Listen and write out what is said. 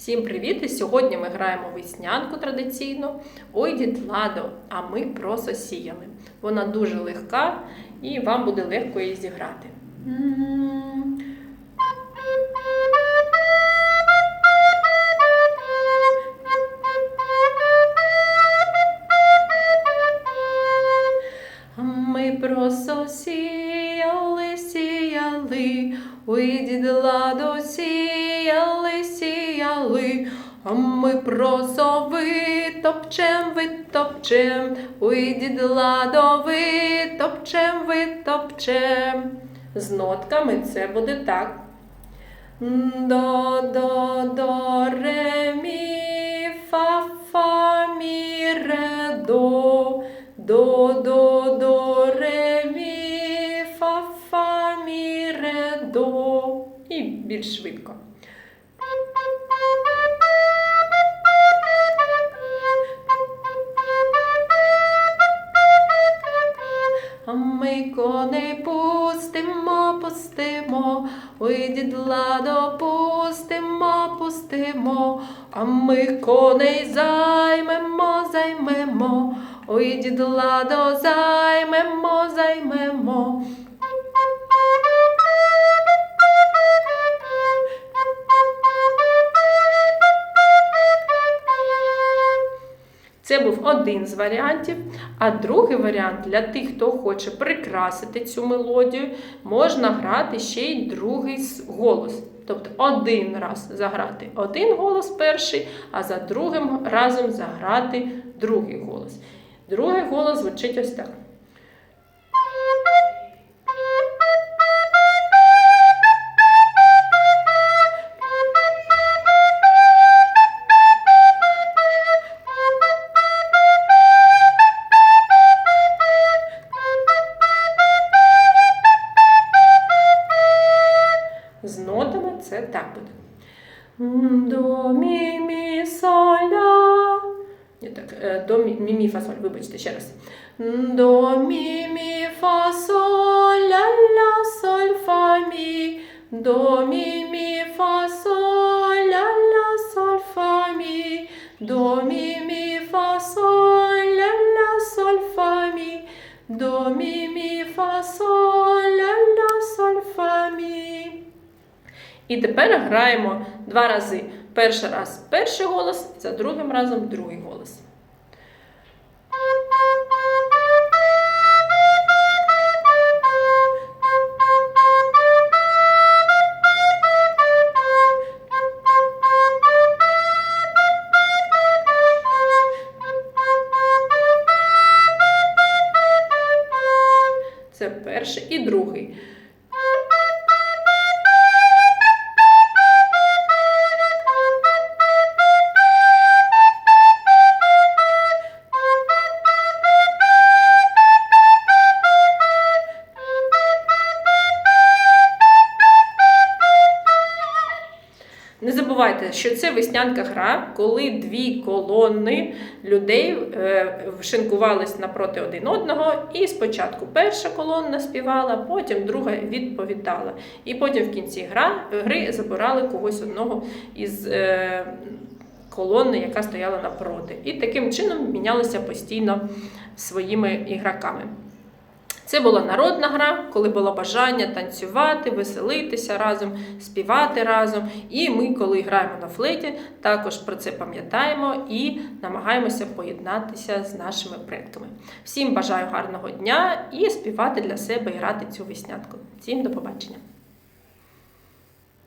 Всім привіт! І сьогодні ми граємо веснянку традиційно. Ой, дід Ладо, а ми просто сіяли. Вона дуже легка і вам буде легко її зіграти. Ми просто сіяли, сіяли, ой, дід Ладо, сіяли, сіяли, а ми просто витопчем, витопчем, ой, дід Ладо, витопчем, витопчем. З нотками це буде так. До, до, до, ре, мі, фа, фа, мі, ре, до. До, до, до, до. І більш швидко. А ми коней пустимо, пустимо, ой, дід Ладо, пустимо, а ми коней займемо, займемо, ой, дід Ладо, займемо, один з варіантів. А другий варіант для тих, хто хоче прикрасити цю мелодію, можна грати ще й другий голос. Тобто один раз заграти один голос перший, а за другим разом заграти другий голос. Другий голос звучить ось так. Так буде. М, До мі мі соль ля. Ні, так, е, до мі мі, мі фа соль, вибачте ще раз. М, До мі мі фа соль ля ля соль фа мі. До мі мі фа соль ля ля соль фа мі. До мі мі фа соль ля ля соль фа мі. До мі мі фа соль І тепер граємо два рази. Перший раз перший голос, за другим разом другий голос. Це перший і другий. Забувайте, що це веснянка гра, коли дві колони людей е, шинкувались напроти один одного, і спочатку перша колона співала, потім друга відповідала. І потім в кінці гра, гри забирали когось одного із е, колони, яка стояла напроти. І таким чином мінялися постійно своїми ігроками. Це була народна гра, коли було бажання танцювати, веселитися разом, співати разом. І ми, коли граємо на флейті, також про це пам'ятаємо і намагаємося поєднатися з нашими предками. Всім бажаю гарного дня і співати для себе і грати цю веснятку. Всім до побачення!